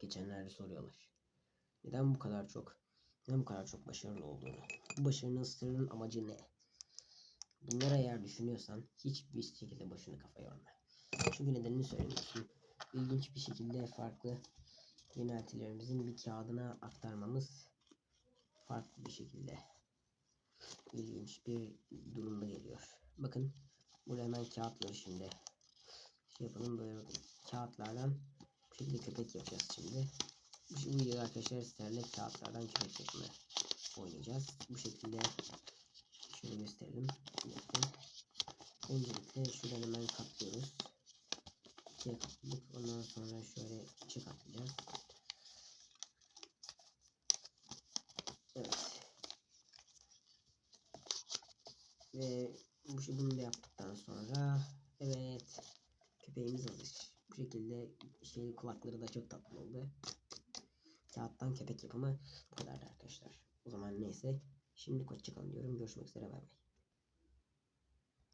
geçenlerde soruyorlar. Neden bu kadar çok neden bu kadar çok başarılı olduğunu. Bu başarının sırrının amacı ne? Bunları eğer düşünüyorsan hiçbir şekilde başını kafa yorma. Çünkü nedenini söylemiyorsun. İlginç bir şekilde farklı yöneltilerimizin bir kağıdına aktarmamız farklı bir şekilde ilginç bir durumda geliyor. Bakın burada hemen kağıtları şimdi şey yapalım böyle kağıtlardan şekilde köpek yapacağız şimdi. Bu, videoda arkadaşlar sizlerle kağıtlardan köpek yapımı oynayacağız. Bu şekilde şöyle gösterelim. Öncelikle şuradan hemen katlıyoruz. İkiye katladık. Ondan sonra şöyle üçe katlayacağız. Evet. Ve bu bunu da yaptıktan sonra evet köpeğimiz hazır. Şekilde şey kulakları da çok tatlı oldu. Kağıttan köpek yapımı bu kadardı arkadaşlar. O zaman neyse. Şimdi hoşçakalın diyorum. Görüşmek üzere bay bay.